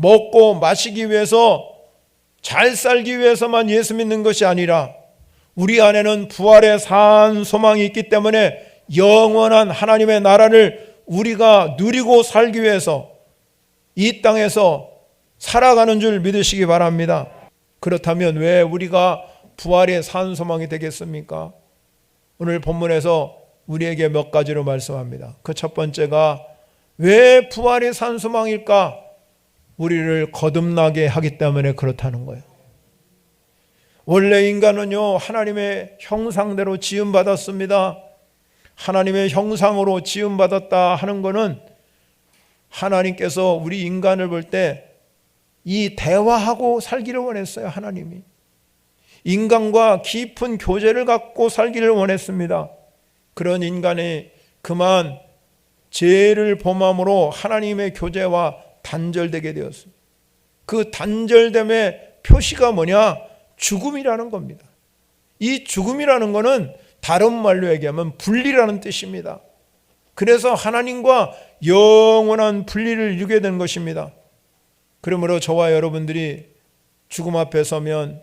먹고 마시기 위해서 잘 살기 위해서만 예수 믿는 것이 아니라 우리 안에는 부활의 산 소망이 있기 때문에 영원한 하나님의 나라를 우리가 누리고 살기 위해서 이 땅에서 살아가는 줄 믿으시기 바랍니다. 그렇다면 왜 우리가 부활의 산 소망이 되겠습니까? 오늘 본문에서 우리에게 몇 가지로 말씀합니다. 그 첫 번째가 왜 부활의 산 소망일까? 우리를 거듭나게 하기 때문에 그렇다는 거예요. 원래 인간은요, 하나님의 형상대로 지음받았습니다. 하나님의 형상으로 지음받았다 하는 것은 하나님께서 우리 인간을 볼 때 이 대화하고 살기를 원했어요, 하나님이. 인간과 깊은 교제를 갖고 살기를 원했습니다. 그런 인간이 그만 죄를 범함으로 하나님의 교제와 단절되게 되었습니다. 그 단절됨의 표시가 뭐냐? 죽음이라는 겁니다. 이 죽음이라는 것은 다른 말로 얘기하면 분리라는 뜻입니다. 그래서 하나님과 영원한 분리를 이루게 된 것입니다. 그러므로 저와 여러분들이 죽음 앞에 서면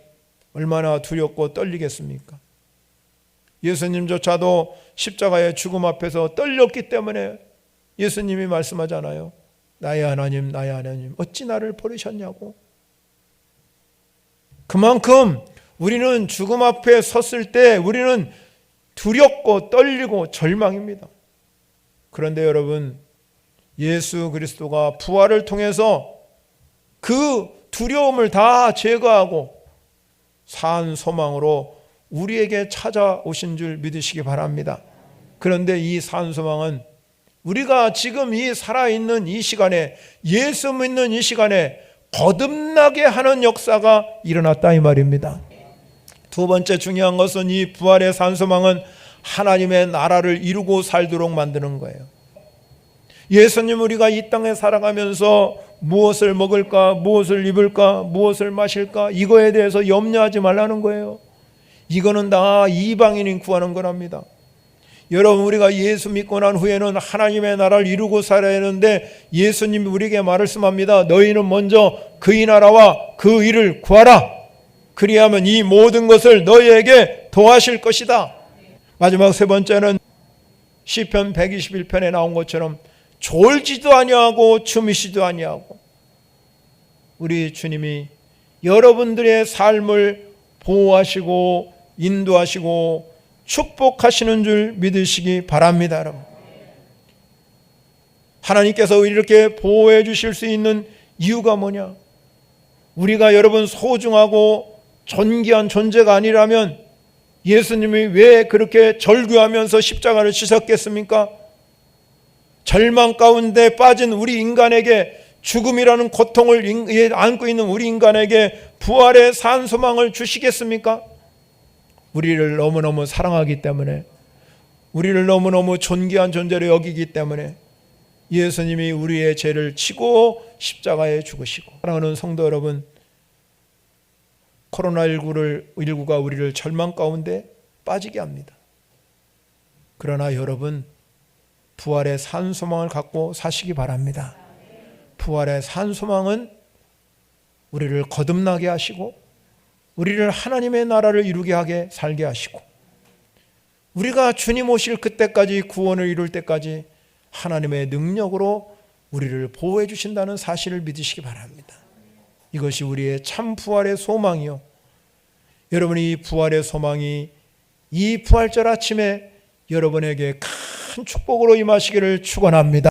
얼마나 두렵고 떨리겠습니까? 예수님조차도 십자가의 죽음 앞에서 떨렸기 때문에 예수님이 말씀하잖아요. 나의 하나님, 나의 하나님, 어찌 나를 버리셨냐고. 그만큼 우리는 죽음 앞에 섰을 때 우리는 두렵고 떨리고 절망입니다. 그런데 여러분, 예수 그리스도가 부활을 통해서 그 두려움을 다 제거하고 산 소망으로 우리에게 찾아오신 줄 믿으시기 바랍니다. 그런데 이 산 소망은 우리가 지금 이 살아있는 이 시간에 예수 믿는 이 시간에 거듭나게 하는 역사가 일어났다 이 말입니다. 두 번째 중요한 것은 이 부활의 산소망은 하나님의 나라를 이루고 살도록 만드는 거예요. 예수님 우리가 이 땅에 살아가면서 무엇을 먹을까, 무엇을 입을까, 무엇을 마실까 이거에 대해서 염려하지 말라는 거예요. 이거는 다 이방인이 구하는 거랍니다. 여러분 우리가 예수 믿고 난 후에는 하나님의 나라를 이루고 살아야 하는데 예수님이 우리에게 말씀합니다. 너희는 먼저 그의 나라와 그 일을 구하라. 그리하면 이 모든 것을 너희에게 도하실 것이다. 마지막 세 번째는 시편 121편에 나온 것처럼 졸지도 아니하고 주무시도 아니하고 우리 주님이 여러분들의 삶을 보호하시고 인도하시고 축복하시는 줄 믿으시기 바랍니다, 여러분. 하나님께서 이렇게 보호해 주실 수 있는 이유가 뭐냐? 우리가 여러분 소중하고 존귀한 존재가 아니라면 예수님이 왜 그렇게 절규하면서 십자가를 지셨겠습니까? 절망 가운데 빠진 우리 인간에게 죽음이라는 고통을 안고 있는 우리 인간에게 부활의 산 소망을 주시겠습니까? 우리를 너무너무 사랑하기 때문에 우리를 너무너무 존귀한 존재로 여기기 때문에 예수님이 우리의 죄를 치고 십자가에 죽으시고 사랑하는 성도 여러분 코로나19를 19가 우리를 절망 가운데 빠지게 합니다. 그러나 여러분 부활의 산 소망을 갖고 사시기 바랍니다. 부활의 산 소망은 우리를 거듭나게 하시고 우리를 하나님의 나라를 이루게 하게 살게 하시고 우리가 주님 오실 그때까지 구원을 이룰 때까지 하나님의 능력으로 우리를 보호해 주신다는 사실을 믿으시기 바랍니다. 이것이 우리의 참 부활의 소망이요. 여러분이 이 부활의 소망이 이 부활절 아침에 여러분에게 큰 축복으로 임하시기를 축원합니다.